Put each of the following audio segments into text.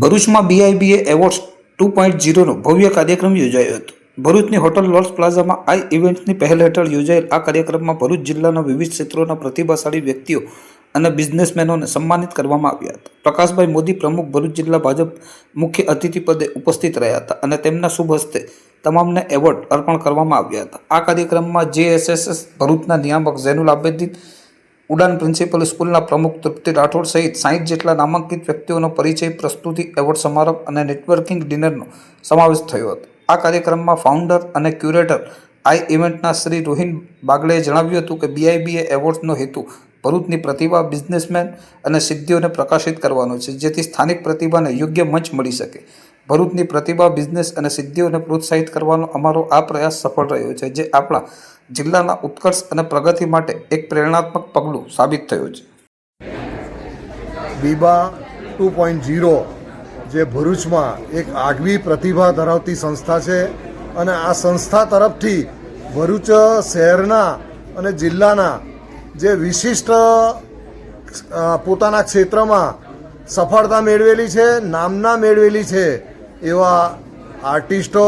ભરૂચમાં બીઆઈબીએ awards two point ઝીરોનો ભવ્ય કાર્યક્રમ યોજાયો હતો. ભરૂચની હોટલ લોર્ડ્સ પ્લાઝામાં આ ઇવેન્ટની પહેલ હેઠળ યોજાયેલ આ કાર્યક્રમમાં ભરૂચ જિલ્લાના વિવિધ ક્ષેત્રોના પ્રતિભાશાળી વ્યક્તિઓ અને બિઝનેસમેનોને સન્માનિત કરવામાં આવ્યા હતા. પ્રકાશભાઈ મોદી પ્રમુખ ભરૂચ જિલ્લા ભાજપ મુખ્ય અતિથિ પદે ઉપસ્થિત રહ્યા હતા અને તેમના શુભ હસ્તે તમામને એવોર્ડ અર્પણ કરવામાં આવ્યા હતા. આ કાર્યક્રમમાં જેએસએસએસ ભરૂચના નિયામક ઝૈનુલ આબેદીન ઉડાન પ્રિન્સિપલ સ્કૂલના પ્રમુખ તૃપ્તિ રાઠોડ સહિત સાહીઠ જેટલા નામાંકિત વ્યક્તિઓનો પરિચય, પ્રસ્તુતિ, એવોર્ડ સમારંભ અને નેટવર્કિંગ ડિનરનો સમાવેશ થયો હતો. આ કાર્યક્રમમાં ફાઉન્ડર અને ક્યુરેટર આ ઇવેન્ટના શ્રી રોહિન બાગલેએ જણાવ્યું હતું કે બીઆઈબીએ એવોર્ડ્સનો હેતુ ભરૂચની પ્રતિભા, બિઝનેસમેન અને સિદ્ધિઓને પ્રકાશિત કરવાનો છે, જેથી સ્થાનિક પ્રતિભાને યોગ્ય મંચ મળી શકે. ભરૂચની પ્રતિભા, બિઝનેસ અને સિદ્ધિઓને પ્રોત્સાહિત કરવાનો અમારો આ પ્રયાસ સફળ રહ્યો છે, જે આપણા જિલ્લાના ઉત્કર્ષ અને પ્રગતિ માટે એક પ્રેરણાત્મક પગલું સાબિત થયું છે. બીબા ટુ પોઈન્ટ ઝીરો, જે ભરૂચમાં એક આગવી પ્રતિભા ધરાવતી સંસ્થા છે અને આ સંસ્થા તરફથી ભરૂચ શહેરના અને જિલ્લાના જે વિશિષ્ટ પોતાના ક્ષેત્રમાં સફળતા મેળવેલી છે, નામના મેળવેલી છે એવા આર્ટિસ્ટો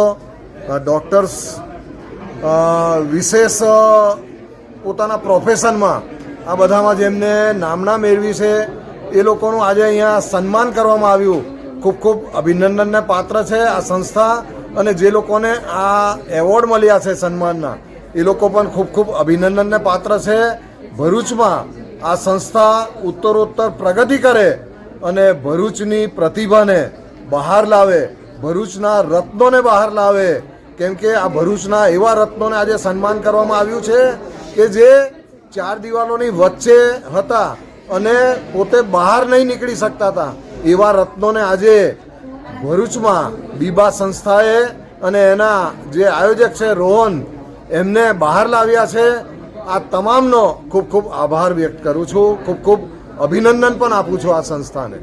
ડૉક્ટર્સ વિશેષ પોતાના પ્રોફેશનમાં આ બધામાં જેમને નામના મેળવી છે, એ લોકોનું આજે અહીંયા સન્માન કરવામાં આવ્યું. ખૂબ ખૂબ અભિનંદનને પાત્ર છે આ સંસ્થા અને જે લોકોને આ એવોર્ડ મળ્યા છે સન્માનના, એ લોકો પણ ખૂબ ખૂબ અભિનંદનને પાત્ર છે. ભરૂચમાં આ સંસ્થા ઉત્તરોત્તર પ્રગતિ કરે અને ભરૂચની પ્રતિભાને બહાર લાવે ભરૂચના રત્નોને બહાર લાવે. કેમ કે આ ભરૂચના એવા રત્નોને આજે સન્માન કરવામાં આવ્યું છે કે જે ચાર દિવાલોની વચ્ચે હતા અને પોતે બહાર નહીં નીકળી શકતા હતા. એવા રત્નોને આજે ભરૂચમાં બીબા સંસ્થાએ અને એના જે આયોજક છે રોહન, એમને બહાર લાવ્યા છે. આ તમામનો ખૂબ ખૂબ આભાર વ્યક્ત કરું છું. ખૂબ ખૂબ અભિનંદન પણ આપું છું આ સંસ્થાને.